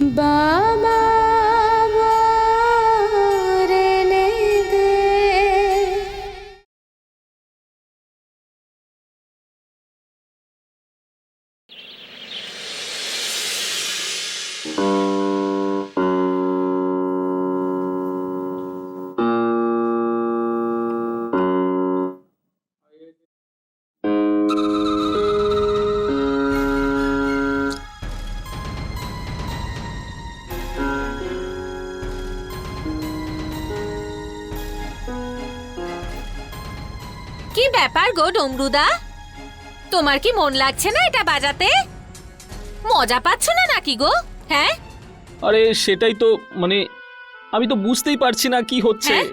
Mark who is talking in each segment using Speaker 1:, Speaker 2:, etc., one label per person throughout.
Speaker 1: বাবা
Speaker 2: কি ব্যাপার গো ডমরুদা? তোমার কি মন লাগছে না এটা বাজাতে? মজা পাচ্ছ না নাকি গো? হ্যাঁ?
Speaker 3: আরে সেটাই তো মানে আমি তো বুঝতেই পারছি না কি হচ্ছে।
Speaker 2: হ্যাঁ?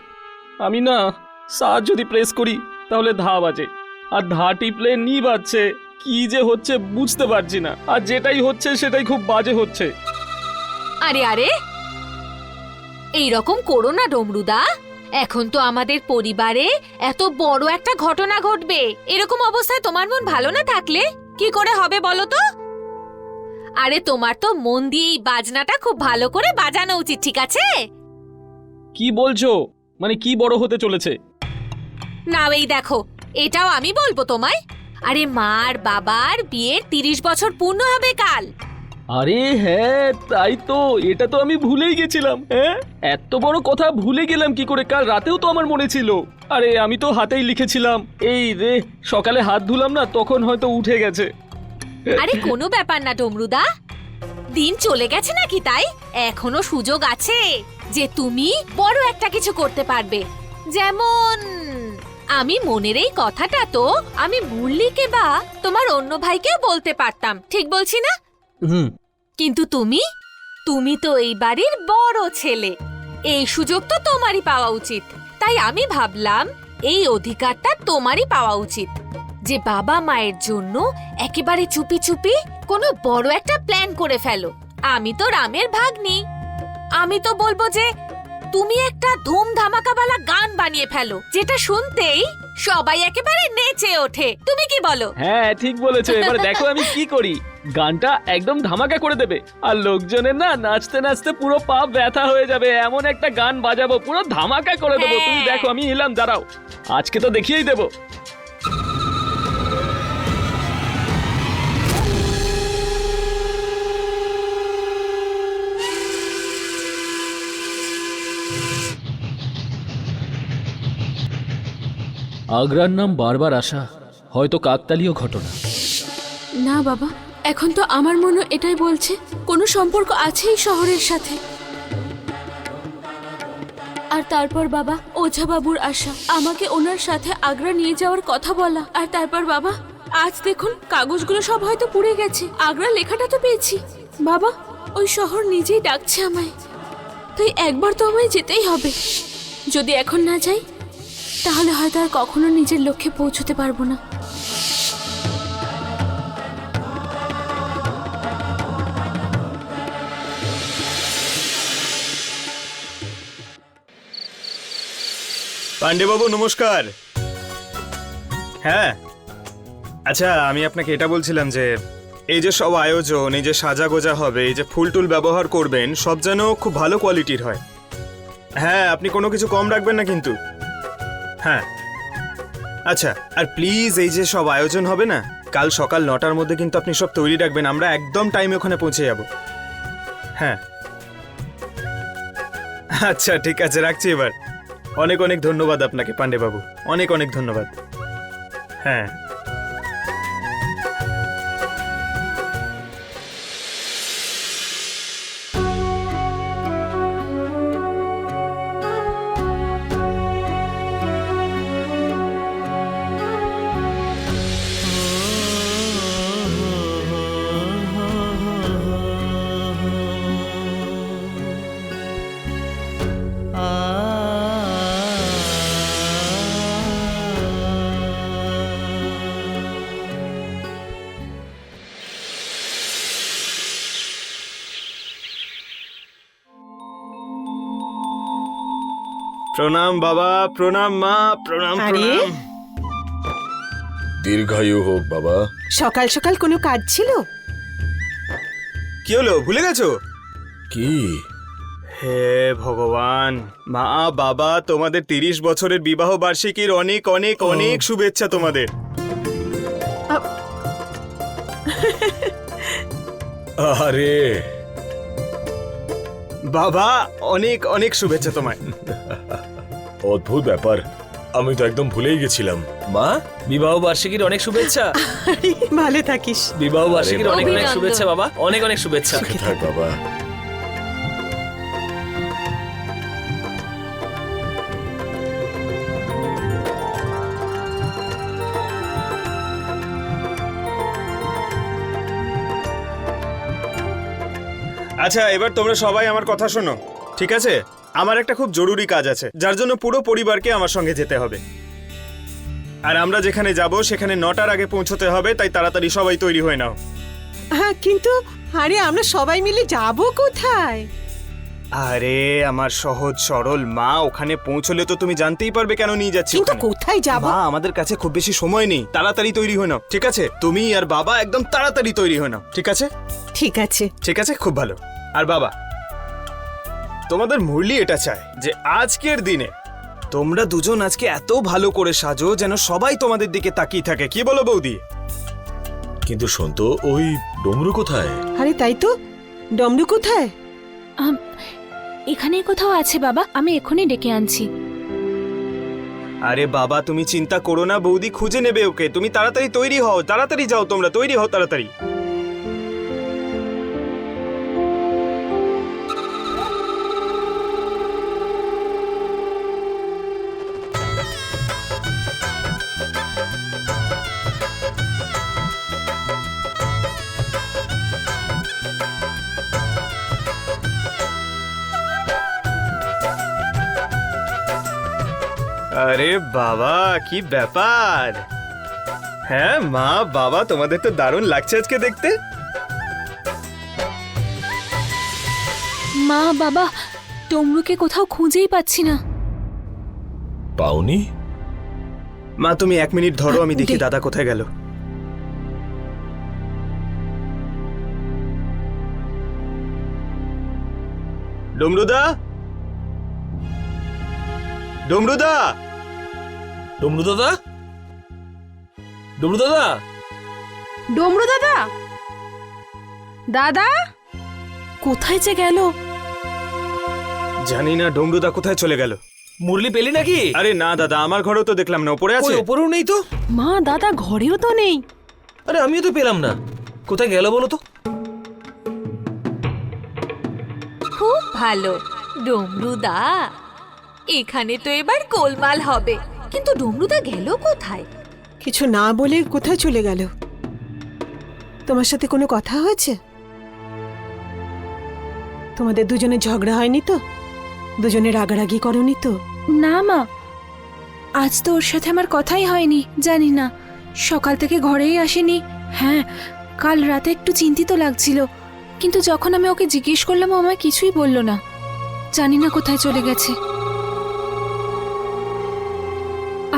Speaker 3: আমি না সাত যদি প্রেস করি তাহলে ধা বাজে। আর ধা টিপলে নি বাজছে কি যে হচ্ছে বুঝতে পারছি না। আর যেটাই হচ্ছে সেটাই খুব বাজে হচ্ছে।
Speaker 2: আরে আরে। এই রকম করো না ডমরুদা। এখন তো আমাদের পরিবারে এত বড় একটা ঘটনা ঘটবে। এরকম অবস্থায় তোমার মন ভালো না থাকলে? কি করে হবে বলো তো? আরে তোমার তো মন দিয়ে এই বাজনাটা খুব ভালো করে বাজানো উচিত ঠিক আছে?
Speaker 3: কি বলছো? মানে কি বড় হতে চলেছে?
Speaker 2: না এই দেখো এটাও আমি বলব তোমায়। আরে মার বাবার বিয়ের তিরিশ বছর পূর্ণ হবে কাল।
Speaker 3: আরে হ্যাঁ তাই তো এটা তো আমি ভুলেই গেছিলাম হ্যাঁ? এত বড় কথা ভুলে গেলাম কি করে? কাল রাতেও তো আমার মনে ছিল। আরে আমি তো হাতেই লিখেছিলাম। এই রে সকালে হাত ধুলাম না তখন হয়তো উঠে গেছে।
Speaker 2: আরে কোনো ব্যাপার না ডমরুদা। দিন চলে গেছে নাকি তাই? এখনও সুযোগ আছে যে তুমি বড় একটা কিছু করতে পারবে। যেমন আমি মনের এই কথাটা তো আমি মুরলিকে বা তোমার অন্য ভাইকেও বলতে পারতাম ঠিক বলছি না?
Speaker 3: হুম
Speaker 2: কিন্তু তুমি? তুমি তো এই বাড়ির বড় ছেলে। এই সুযোগ তো তোমারই পাওয়া উচিত। তাই আমি ভাবলাম, এই অধিকারটা তোমারই পাওয়া উচিত। যে বাবা মায়ের জন্য একেবারে চুপি চুপি কোনো বড় একটা প্ল্যান করে ফেলো। আমি তো রামের ভাগ্নি। আমি তো বলব যে, তুমি একটা ধুম ধামাকাওয়ালা গান বানিয়ে ফেলো, যেটা শুনতেই সবাই একেবারে নেচে ওঠে। তুমি কি বলো?
Speaker 3: হ্যাঁ ঠিক বলেছ। এবার দেখো আমি কি করি। গানটা একদম ধামাকা করে দেবে। আর লোকজনের না নাচতে নাচতে পুরো পা ব্যথা হয়ে যাবে। এমন একটা গান বাজাবো পুরো ধামাকা করে দেবো।
Speaker 2: হ্যাঁ।
Speaker 3: তুমি দেখো আমি এলাম দাঁড়াও। আজকে তো দেখিয়েই দেবো। আগ্রার নাম বারবার আসা হয়তো কাকতালীয় ঘটনা।
Speaker 1: না বাবা এখন তো আমার মনে এটাই বলছে, কোনো সম্পর্ক আছে এই শহরের সাথে। আর তারপর বাবা, ওঝা বাবুর আশা, আমাকে ওনার সাথে আগ্রা নিয়ে যাওয়ার কথা বলা। আর তারপর বাবা, আজ দেখুন, কাগজগুলো সব হয়তো পুড়ে গেছে। আগ্রা লেখাটা তো পেয়েছি। বাবা, ওই শহর নিজেই ডাকছে আমায়। তাই একবার তো আমায় যেতেই হবে। যদি এখন না যাই, তাহলে হয়তো আর কখনো নিজের লক্ষ্যে পৌঁছতে পারব না।
Speaker 4: পাণ্ডেবাবু, নমস্কার। হ্যাঁ। আচ্ছা আমি আপনাকে এটা বলছিলাম যে, এই যে সব আয়োজন, এই যে সাজা গোজা হবে, এই যে ফুল টুল ব্যবহার করবেন, সব যেন খুব ভালো কোয়ালিটির হয়। হ্যাঁ আপনি কোনো কিছু কম রাখবেন না কিন্তু। হ্যাঁ। আচ্ছা আর প্লিজ এই যে সব আয়োজন হবে না, কাল সকাল নটার মধ্যে কিন্তু আপনি সব তৈরি রাখবেন, আমরা একদম টাইমে ওখানে পৌঁছে যাব। হ্যাঁ। আচ্ছা ঠিক আছে, রাখছি এবার। অনেক অনেক ধন্যবাদ আপনাকে পাণ্ডেবাবু। অনেক অনেক ধন্যবাদ। হ্যাঁ। প্রণাম বাবা প্রণাম মা প্রণাম
Speaker 5: আরে?
Speaker 4: প্রণাম।
Speaker 6: দীর্ঘায়ু হোক বাবা।
Speaker 5: সকাল সকাল কোনো কাজ ছিল?
Speaker 4: কি হলো ভুলে গেছো?
Speaker 5: কি?
Speaker 4: হে ভগবান মা বাবা তোমাদের তিরিশ বছরের বিবাহ বার্ষিকীর অনেক অনেক অনেক শুভেচ্ছা তোমাদের।
Speaker 5: আরে
Speaker 4: বাবা অনেক অনেক শুভেচ্ছা তোমায়।
Speaker 5: অদ্ভুত ব্যাপার। আমি তো একদম ভুলেই গেছিলাম।
Speaker 3: মা বিবাহ বার্ষিকীর অনেক শুভেচ্ছা।
Speaker 6: ভালো থাকিস।
Speaker 3: বিবাহ বার্ষিকীর অনেক অনেক শুভেচ্ছা বাবা। অনেক অনেক শুভেচ্ছা।
Speaker 5: থাক বাবা।
Speaker 4: আচ্ছা এবার তোমরা সবাই আমার কথা শোনো ঠিক আছে? আমার একটা খুব জরুরি কাজ আছে যার জন্য পুরো পরিবারকে আমার সঙ্গে যেতে হবে। আর আমরা যেখানে যাব সেখানে নটার আগে পৌঁছতে হবে তাই তাড়াতাড়ি সবাই তৈরি হয়ে নাও।
Speaker 6: হ্যাঁ কিন্তু আরে আমরা সবাই মিলে যাব কোথায়?
Speaker 4: আরে আমার সহজ সরল মা ওখানে পৌঁছলে তো তুমি জানতেই পারবে কেন নিয়ে যাচ্ছি
Speaker 6: কিন্তু
Speaker 4: ওখানে।
Speaker 6: কোথায় যাব?
Speaker 4: মা আমাদের কাছে খুব বেশি সময় নেই। তাড়াতাড়ি তৈরি হয়ে নাও ঠিক আছে? তুমি আর বাবা একদম তাড়াতাড়ি তৈরি হয়ে নাও ঠিক আছে?
Speaker 6: ঠিক আছে।
Speaker 4: ঠিক আছে? খুব ভালো। আর বাবা তোমাদের মুরলি এটা চায় যে আজকের দিনে তোমরা দুজন আজকে এত ভালো করে সাজো যেন সবাই তোমাদের দিকে তাকিয়ে থাকে। কি বলো বৌদি?
Speaker 5: কিন্তু শোনতো ওই ডমরু কোথায়?
Speaker 6: আরে তাই তো। ডমরু কোথায়?
Speaker 1: আম, এখানেই কোথাও আছে বাবা আমি এখনই ডেকে আনছি।
Speaker 4: আরে বাবা তুমি চিন্তা করো না বৌদি খুঁজে নেবে ওকে। তুমি তাড়াতাড়ি তৈরি হও তাড়াতাড়ি যাও তোমরা তৈরি হও তাড়াতাড়ি। আরে বাবা কি ব্যাপার? হ্যাঁ মা বাবা তোমাদের তো দারুণ লাগছে আজকে দেখতে।
Speaker 1: মা বাবা ডমরুকে কোথাও খুঁজেই পাচ্ছি না।
Speaker 5: পাওনি?
Speaker 4: মা তুমি এক মিনিট ধরো আমি দেখি দাদা কোথায় গেল। ডমরুদা? ডমরুদা?
Speaker 3: ডমরু দাদা ডমরু দাদা?
Speaker 7: ডমরু দাদা দাদা
Speaker 1: কোথায় যে গেল?
Speaker 4: জানি না ডমরুদা কোথায় চলে গেল?
Speaker 3: মুরলি পেলি নাকি?
Speaker 4: আরে না দাদা আমার ঘরেও তো দেখলাম না উপরে আছে।
Speaker 3: ওই ওপরেও নেই তো?
Speaker 7: মা দাদা ঘরেও তো নেই।
Speaker 3: আরে আমিও তো পেলাম না। কোথায় গেল বলো তো?
Speaker 2: খুব ভালো ডমরুদা। এখানে তো এবার গোলমাল হবে। কিন্তু ডমরুদা গেল কোথায়?
Speaker 6: কিছু না বলে কোথায় চলে গেল? তোমার সাথে কোনো কথা হয়েছে? তোমাদের দুজনে ঝগড়া হয়নি তো? দুজনে রাগারাগি করনি তো?
Speaker 1: না মা আজ তো ওর সাথে আমার কথাই হয়নি জানি না। সকাল থেকে ঘরেই আসেনি। হ্যাঁ কাল রাতে একটু চিন্তিত লাগছিল। কিন্তু যখন আমি ওকে জিজ্ঞেস করলাম ও আমায় কিছুই বলল না। জানি না কোথায় চলে গেছে।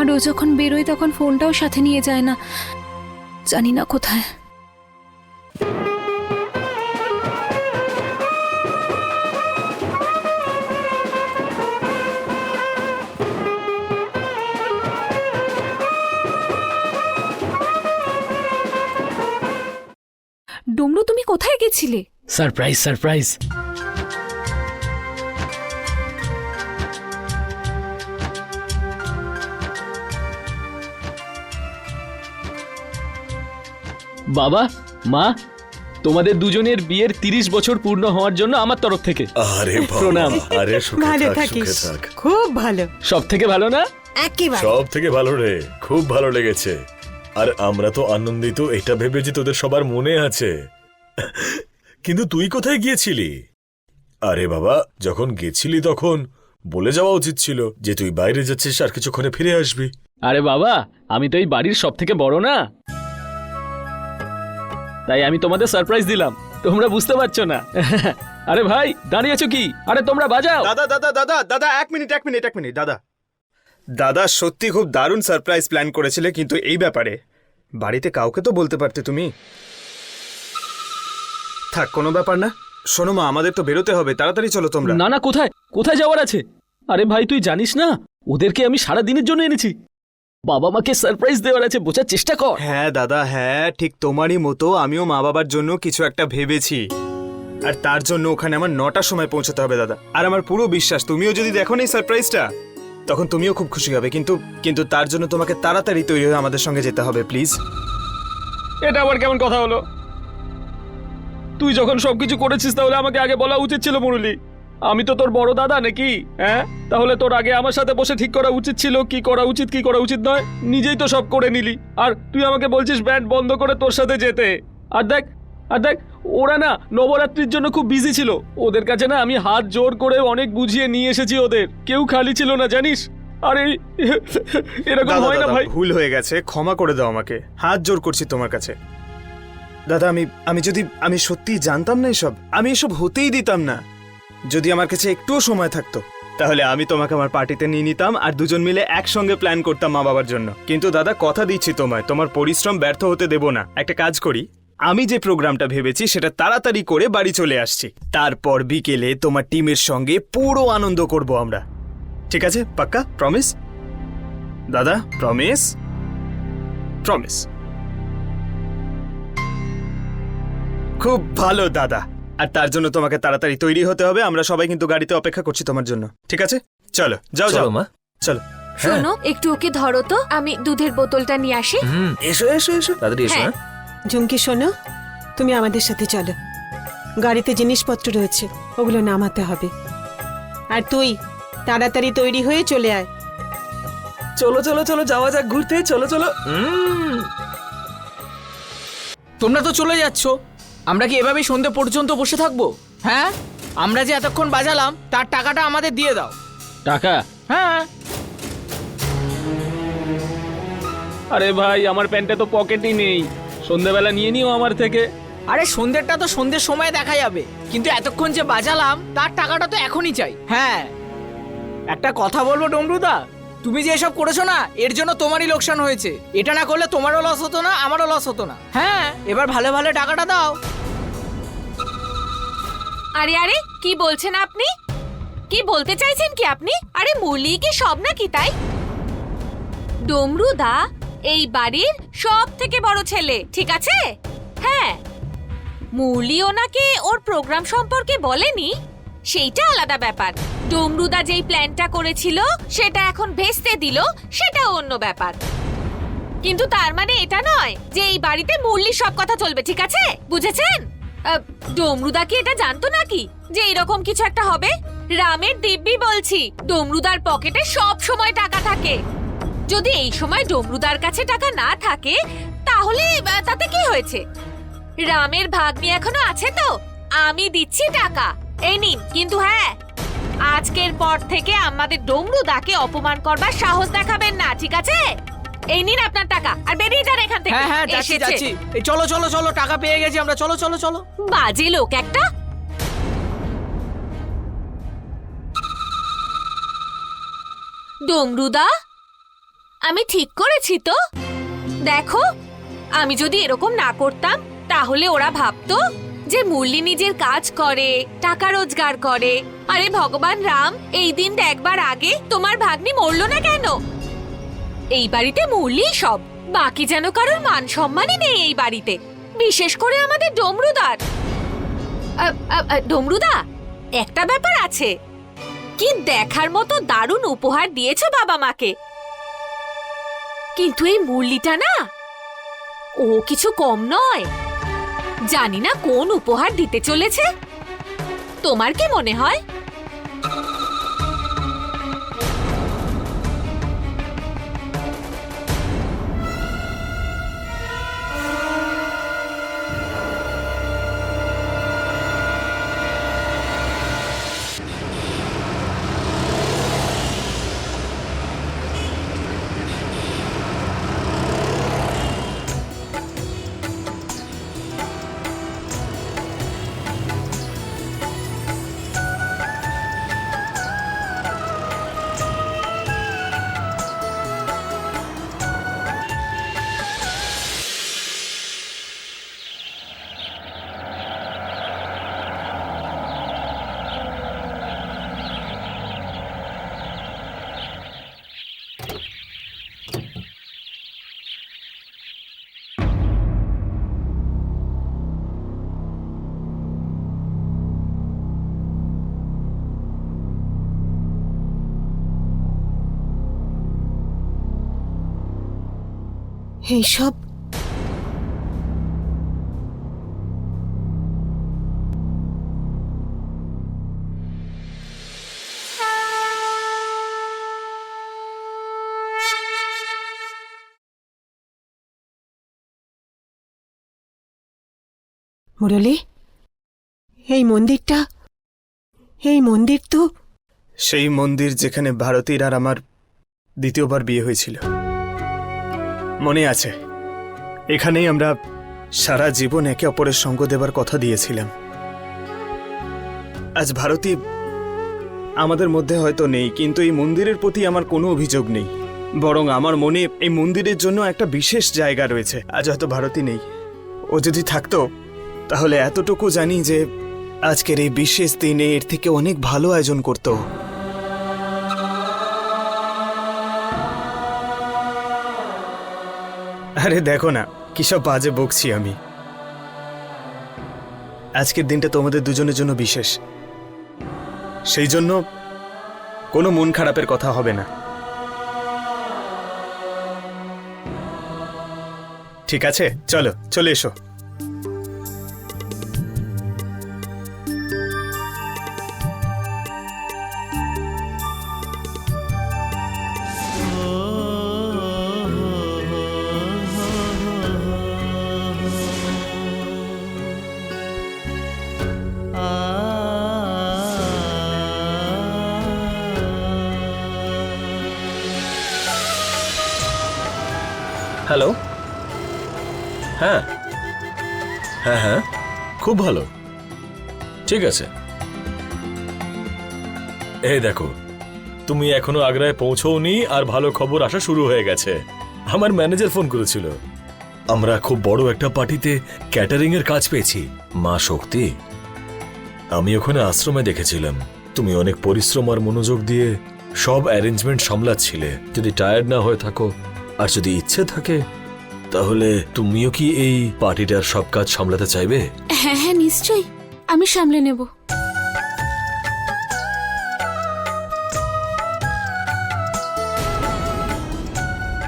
Speaker 1: আর ও যখন বেরোয় তখন ফোনটাও সাথে নিয়ে যায় না। জানি না কোথায়। ডমরু, তুমি কোথায় গেছিলে?
Speaker 3: Surprise surprise. বাবা মা তোমাদের দুজনের বিয়ের তিরিশ বছর পূর্ণ হওয়ার জন্য আমার তরফ থেকে।
Speaker 5: আরে বাবা,
Speaker 3: প্রণাম।
Speaker 5: আরে সুখে
Speaker 6: ভালো
Speaker 5: থাক
Speaker 6: থাকিস।
Speaker 5: থাক।
Speaker 6: খুব ভালো।
Speaker 3: সব থেকে ভালো না?
Speaker 6: একেবারে।
Speaker 5: সব থেকে ভালো রে খুব ভালো লেগেছে। আর আমরা তো আনন্দিত এটা ভেবে যে তোদের সবার মনে আছে। কিন্তু তুই কোথায় গিয়েছিলি? আরে বাবা যখন গেছিলি তখন বলে যাওয়া উচিত ছিল যে তুই বাইরে যাচ্ছিস আর কিছুক্ষণে ফিরে আসবি।
Speaker 3: আরে বাবা আমি তো এই বাড়ির সব থেকে বড় না। তাই আমি তোমাদের সারপ্রাইজ দিলাম। তোমরা বুঝতে পারছ না। আরে ভাই দাঁড়িয়ে আছো কি? আরে তোমরা বাজাও।
Speaker 4: দাদা দাদা দাদা দাদা এক মিনিট এক মিনিট এক মিনিট দাদা। দাদা সত্যি খুব দারুণ সারপ্রাইজ প্ল্যান করেছিলে কিন্তু এই ব্যাপারে। বাড়িতে কাউকে তো বলতে পারতে তুমি? থাক কোনো ব্যাপার না। শোনো মা আমাদের তো বেরোতে হবে তাড়াতাড়ি চলো তোমরা।
Speaker 3: না না কোথায়? কোথায় যাওয়ার আছে? আরে ভাই তুই জানিস না? ওদেরকে আমি সারা দিনের জন্য এনেছি। বাবা মাকে সারপ্রাইজ দেওয়ার আছে বোঝার চেষ্টা কর।
Speaker 4: হ্যাঁ দাদা হ্যাঁ ঠিক তোমারই মতো। আমিও মা বাবার জন্য কিছু একটা ভেবেছি। আর তার জন্য ওখানে আমার নটার সময় পৌঁছতে হবে দাদা। আর আমার পুরো বিশ্বাস তুমিও যদি দেখো না এই সারপ্রাইজটা তখন তুমিও খুব খুশি হবে। কিন্তু কিন্তু তার জন্য তোমাকে তাড়াতাড়ি তৈরি হয়ে আমাদের সঙ্গে যেতে হবে প্লিজ
Speaker 3: এটা আবার কেমন কথা হলো? তুই যখন সবকিছু করেছিস তাহলে আমাকে আগে বলা উচিত ছিল মুরলি। আমি তো তোর বড় দাদা নাকি হ্যাঁ? তাহলে তোর আগে আমার সাথে বসে ঠিক করা উচিত ছিল কি করা উচিত কি করা উচিত নয়? নিজেই তো সব করে নিলি। আর তুই আমাকে বলছিস ব্যান্ড বন্ধ করে তোর সাথে যেতে। আর দেখ আর দেখ ওরা না নবরাত্রির জন্য খুব বিজি ছিল। ওদের কাছে না আমি হাত জোর করে অনেক বুঝিয়ে নিয়ে এসেছি ওদের। কেউ খালি ছিল না জানিস? আরে এরকম হয় না ভাই?
Speaker 4: ভুল হয়ে গেছে ক্ষমা করে দাও আমাকে। হাত জোর করছি তোমার কাছে। দাদা আমি আমি যদি আমি সত্যিই জানতাম না এসব আমি এসব হতেই দিতাম না। যদি আমার কাছে একটুও সময় থাকতো, তাহলে আমি তোমাকে আমার পার্টিতে নিয়ে নিতাম আর দুজন মিলে একসঙ্গে প্ল্যান করতাম মা বাবার জন্য। কিন্তু দাদা, কথা দিচ্ছি তোমায়, তোমার পরিশ্রম ব্যর্থ হতে দেব না। একটা কাজ করি, আমি যে প্রোগ্রামটা ভেবেছি সেটা তাড়াতাড়ি করে বাড়ি চলে আসছি। তারপর বিকেলে তোমার টিমের সঙ্গে পুরো আনন্দ করব আমরা। ঠিক আছে, পাক্কা? প্রমিস দাদা প্রমিস প্রমিস খুব ভালো, দাদা। আর তার জন্য তোমাকে তাড়াতাড়ি তৈরি হতে হবে। আমরা সবাই কিন্তু গাড়িতে অপেক্ষা করছি তোমার জন্য। ঠিক আছে? চলো যাও যাও।
Speaker 5: মা।
Speaker 4: চলো।
Speaker 2: শোনো একটু ওকে ধরো তো। আমি দুধের বোতলটা নিয়ে আসি।
Speaker 5: হুম
Speaker 4: এসো এসো এসো।
Speaker 5: তাড়াতাড়ি এসো
Speaker 2: হ্যাঁ।
Speaker 5: হ্যাঁ।
Speaker 6: ঝুমকি শোনো তুমি আমাদের সাথে চলো। গাড়িতে জিনিসপত্র রয়েছে ওগুলো নামাতে হবে। আর তুই তাড়াতাড়ি তৈরি হয়ে চলে আয়।
Speaker 8: চলো চলো চলো যাওয়া যাক ঘুরতে। চলো চলো।
Speaker 5: হুম।
Speaker 8: তোমরা তো চলে যাচ্ছ। আমরা কি এভাবেই সন্ধে পর্যন্ত বসে থাকব? হ্যাঁ? আমরা যে এতক্ষণ বাজালাম তার টাকাটা আমাদের দিয়ে দাও।
Speaker 3: টাকা?
Speaker 8: হ্যাঁ।
Speaker 3: আরে ভাই আমার প্যান্টে তো পকেটই নেই। সন্ধেবেলা নিয়ে নিও আমার থেকে।
Speaker 8: আরে সন্ধ্যেরটা তো সন্ধ্যের সময় দেখা যাবে। কিন্তু এতক্ষণ যে বাজালাম তার টাকাটা তো এখনই চাই। হ্যাঁ। একটা কথা বলব ডমরুদা? তুমি যে এসব করেছ না, এর জন্য তোমারই লোকসান হয়েছে। এটা না করলে তোমারও লস হতো না, আমারও লস হতো না। হ্যাঁ এবার ভালো ভালো টাকাটা দাও।
Speaker 2: আরে আরে, কি বলছেন আপনি? কি বলতে চাইছেন কি আপনি? আরে মুরলি কি সব নাকি তাই? ডমরুদা, এই বাড়ির সব থেকে বড় ছেলে, ঠিক আছে? হ্যাঁ। মুরলি ওনাকে ওর প্রোগ্রাম সম্পর্কে বলেনি? সেইটা আলাদা ব্যাপার। ডমরুদা যেই প্ল্যানটা করেছিল, সেটা এখন ভেস্তে দিল সেটা অন্য ব্যাপার। কিন্তু তার মানে এটা নয় যে এই বাড়িতে মুরলি সব কথা চলবে, ঠিক আছে? বুঝেছেন? ডমরুদা কি এটা জানতো নাকি যে এরকম কিছু একটা হবে? রামের দিব্যি বলছি, ডমরুদার পকেটে সব সময় টাকা থাকে। যদি এই সময় ডমরুদার কাছে টাকা না থাকে, তাহলে তাতে কি হয়েছে? রামের ভাগ্নি এখনও আছে তো? আমি দিচ্ছি টাকা। এই নিন কিন্তু হ্যাঁ। আজকের পর থেকে আমাদের ডমরুদাকে অপমান করবার সাহস দেখাবেন না ঠিক আছে? এই নিন আপনার টাকা আর বেরিয়ে যান এখান থেকে।
Speaker 8: হ্যাঁ হ্যাঁ যাচ্ছি
Speaker 2: এসেছে।
Speaker 8: যাচ্ছি। এই চলো চলো চলো টাকা পেয়ে গেছি আমরা চলো চলো চলো।
Speaker 2: বাজে লোক একটা। ডমরুদা আমি ঠিক করেছি তো? দেখো আমি যদি এরকম না করতাম তাহলে ওরা ভাবতো যে মুরলি নিজের কাজ করে, টাকা রোজগার করে। আরে ভগবান রাম, এই দিন একবার আগে তোমার ভাগ্নি মরলো না কেন? এই বাড়িতে মুরলি সব, বাকি যেন কারোর মান সম্মানই নেই এই বাড়িতে। বিশেষ করে আমাদের ডমরুদার। ডমরুদা, একটা ব্যাপার আছে। কি দেখার মতো দারুণ উপহার দিয়েছ বাবা মাকে। কিন্তু এই মুরলিটা না, ও কিছু কম নয়। জানি না কোন উপহার দিতে চলেছে। তোমার কি মনে হয়?
Speaker 6: এইসব মুরলি, এই মন্দিরটা, এই মন্দির তো
Speaker 4: সেই মন্দির যেখানে ভারতীর আর আমার দ্বিতীয়বার বিয়ে হয়েছিল। মনে আছে। এখানেই আমরা সারা জীবন একে অপরের সঙ্গ দেবার কথা দিয়েছিলাম। আজ ভারতী আমাদের মধ্যে হয়তো নেই, কিন্তু এই মন্দিরের প্রতি আমার কোনো অভিযোগ নেই। বরং আমার মনে এই মন্দিরের জন্য একটা বিশেষ জায়গা রয়েছে। আজ হয়তো ভারতী নেই। ও যদি থাকতো, তাহলে এতটুকু জানি যে আজকের এই বিশেষ দিনে এর থেকে অনেক ভালো আয়োজন করতো। আরে দেখো না কিসব বাজে বকছি আমি। আজকের দিনটা তোমাদের দুজনের জন্য বিশেষ। সেই জন্য কোনো মন খারাপের কথা হবে না। ঠিক আছে? চলো, চলে এসো।
Speaker 5: খুব ভালো। ঠিক আছে। এই দেখো, তুমি এখনও আগ্রায় পৌঁছওনি আর ভালো খবর আসা শুরু হয়ে গেছে। আমার ম্যানেজার ফোন করেছিল। আমরা খুব বড় একটা পার্টিতে ক্যাটারিং এর কাজ পেয়েছি। মা শক্তি, আমি ওখানে আশ্রমে দেখেছিলাম। তুমি অনেক পরিশ্রম আর মনোযোগ দিয়ে সব অ্যারেঞ্জমেন্ট সামলাচ্ছিলে। যদি টায়ার্ড না হয়ে থাকো, আর যদি ইচ্ছে থাকে তাহলে তুমিও কি এই পার্টিটার সব কাজ সামলাতে চাইবে?
Speaker 1: হ্যাঁ হ্যাঁ নিশ্চয়ই। আমি সামলে নেব।